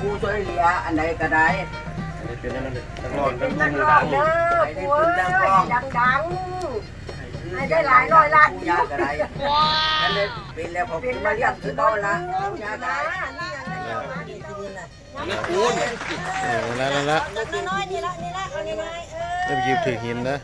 กูช่วยเหลืออันใดก็ได้เป็นนั่นเลยตลอดเป็นนักร้องเด้อผัวดังดังๆให้ได้หลายร้อยล้านยาก็ได้อันนี้เป็นแล้วผมมาเรียกคือเขาละยาก็ได้คูณเออแล้วแล้วแล้วน้อยๆนี่ละนี่ละเอาน้อยๆเออเริ่มยิบถือหินนะ